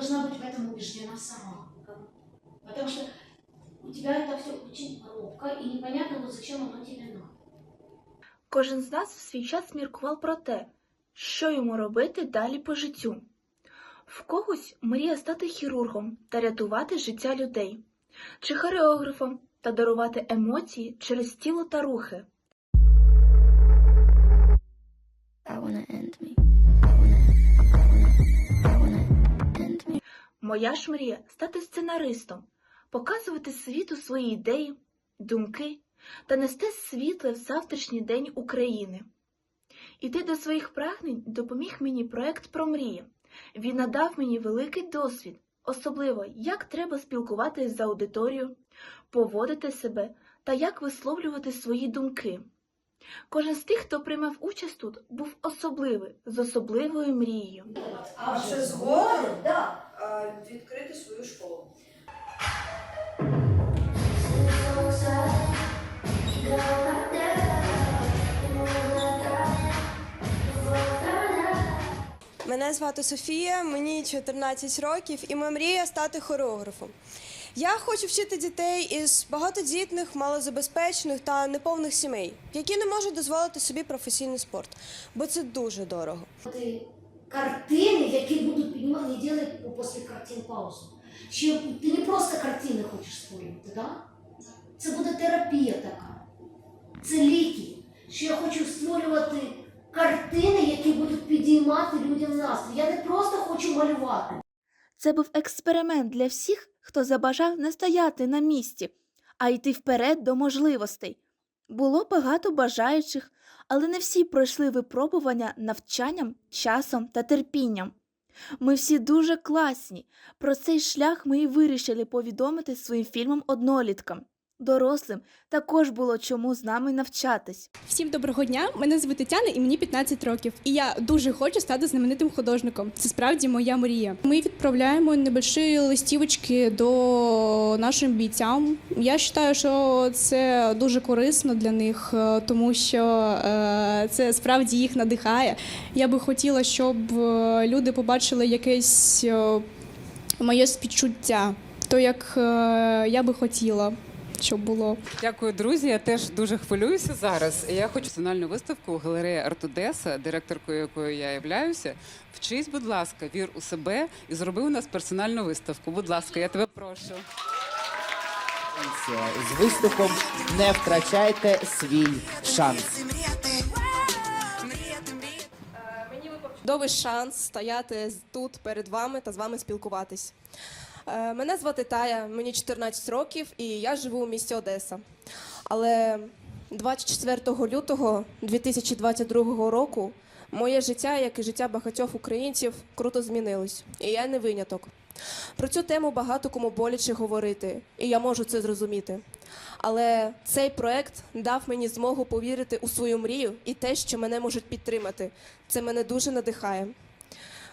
но ты должна быть в этом убеждена сама. Потому что у тебя это все очень робко, и непонятно, вот зачем оно тебе надо. Кожен з нас в свій час міркував про те, що йому робити далі по життю. В когось мріє стати хірургом та рятувати життя людей, чи хореографом та дарувати емоції через тіло та рухи. I wanna end me. Моя ж мрія стати сценаристом, показувати світу свої ідеї, думки та нести світле в завтрашній день України. Іти до своїх прагнень допоміг мені проект про мрії. Він надав мені великий досвід, особливо як треба спілкуватися з аудиторією, поводити себе та як висловлювати свої думки. Кожен з тих, хто приймав участь тут, був особливий, з особливою мрією. А вже згодом Да. Мене звати Софія, мені 14 років, і моя мрія стати хореографом. Я хочу вчити дітей із багатодітних, малозабезпечених та неповних сімей, які не можуть дозволити собі професійний спорт, бо це дуже дорого. Ти картини, які будуть піднімати, делай після картин паузу. Ще ти не просто картини хочеш створювати, да? Це буде терапія така. Це ліки. Що я хочу створювати підіймати людям настрій. Я не просто хочу малювати. Це був експеримент для всіх, хто забажав не стояти на місці, а йти вперед до можливостей. Було багато бажаючих, але не всі пройшли випробування навчанням, часом та терпінням. Ми всі дуже класні. Про цей шлях ми і вирішили повідомити своїм фільмом одноліткам. Дорослим також було чому з нами навчатись. Всім доброго дня! Мене звати Тетяна і мені 15 років. І я дуже хочу стати знаменитим художником. Це справді моя мрія. Ми відправляємо небольші листівочки до нашим бійцям. Я вважаю, що це дуже корисно для них, е, тому що е, це справді їх надихає. Я би хотіла, щоб е, люди побачили якесь моє співчуття, то як я би хотіла, щоб було. Дякую, друзі. Я теж дуже хвилююся зараз. Я хочу національну виставку у галереї Артудеса, директоркою якої я являюся. Вчись, будь ласка, вір у себе і зроби у нас персональну виставку. Будь ласка, я тебе прошу. з виступом не втрачайте свій шанс. Мені випав Чудовий шанс стояти тут перед вами та з вами спілкуватись. Е, Мене звати Тая, мені 14 років, і я живу у місті Одеса. Але 24 лютого 2022 року моє життя, як і життя багатьох українців, круто змінилось. І я не виняток. Про цю тему багато кому боляче говорити, і я можу це зрозуміти. Але цей проект дав мені змогу повірити у свою мрію і те, що мене можуть підтримати. Це мене дуже надихає.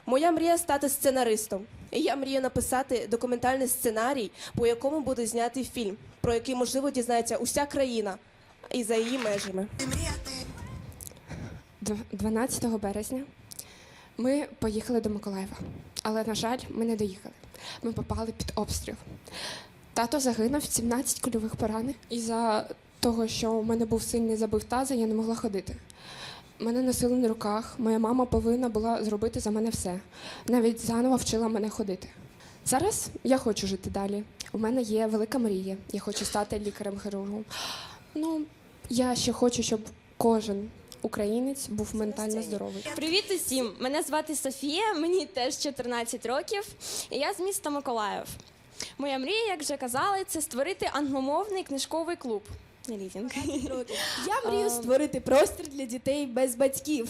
Моя мрія стати сценаристом. І я мрію написати документальний сценарій, по якому буде знятий фільм, про який можливо дізнається уся країна і за її межами. 12 березня ми поїхали до Миколаєва, але, на жаль, ми не доїхали. Ми попали під обстріл. Тато загинув 17 кульових поранень. Із-за того, що у мене був сильний забив таза, я не могла ходити. Мене носили на руках. Моя мама повинна була зробити за мене все. Навіть заново вчила мене ходити. Зараз я хочу жити далі. У мене є велика мрія. Я хочу стати лікарем-хірургом. Ну, я ще хочу, щоб кожен українець був ментально здоровий. Привіт усім! Мене звати Софія, мені теж 14 років, і я з міста Миколаїв. Моя мрія, як вже казали, це створити англомовний книжковий клуб. Лізінг. Я мрію створити простір для дітей без батьків.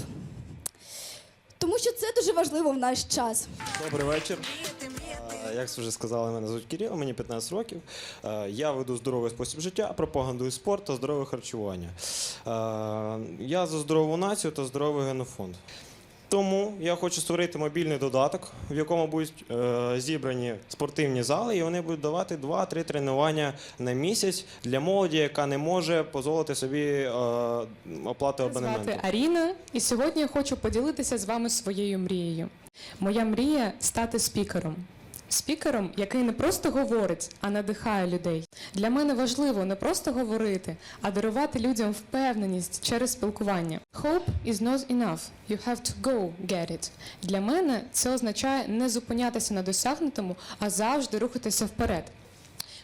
Тому що це дуже важливо в наш час. Добрий вечір. Як вже сказали, мене звуть Кирил, мені 15 років. Я веду здоровий спосіб життя, пропагандую спорт та здорове харчування. Я за здорову націю та здоровий генофонд. Тому я хочу створити мобільний додаток, в якому будуть е, зібрані спортивні зали, і вони будуть давати 2-3 тренування на місяць для молоді, яка не може дозволити собі е, оплату абонементу. Звати Аріна, і сьогодні я хочу поділитися з вами своєю мрією. Моя мрія стати спікером. Спікером, який не просто говорить, а надихає людей. Для мене важливо не просто говорити, а дарувати людям впевненість через спілкування. Hope is not enough. You have to go get it. Для мене це означає не зупинятися на досягнутому, а завжди рухатися вперед.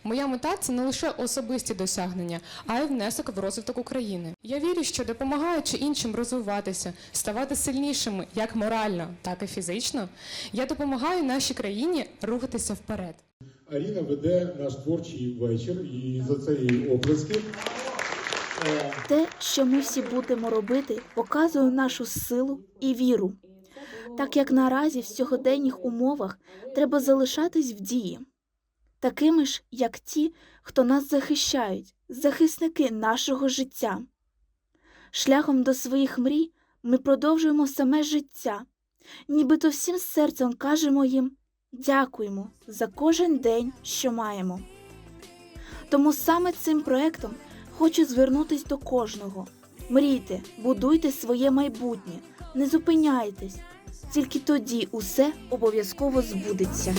Моя мета це не лише особисті досягнення, а й внесок в розвиток України. Я вірю, що допомагаючи іншим розвиватися, ставати сильнішими як морально, так і фізично, я допомагаю нашій країні рухатися вперед. Аріна веде наш творчий вечір, і за це їй оплески. Те, що ми всі будемо робити, показує нашу силу і віру. Так як наразі в сьогоденніх умовах треба залишатись в дії, такими ж, як ті, хто нас захищають, захисники нашого життя. Шляхом до своїх мрій ми продовжуємо саме життя, нібито всім серцем кажемо їм дякуємо за кожен день, що маємо. Тому саме цим проектом хочу звернутись до кожного. Мрійте, будуйте своє майбутнє, не зупиняйтесь. Тільки тоді усе обов'язково збудеться.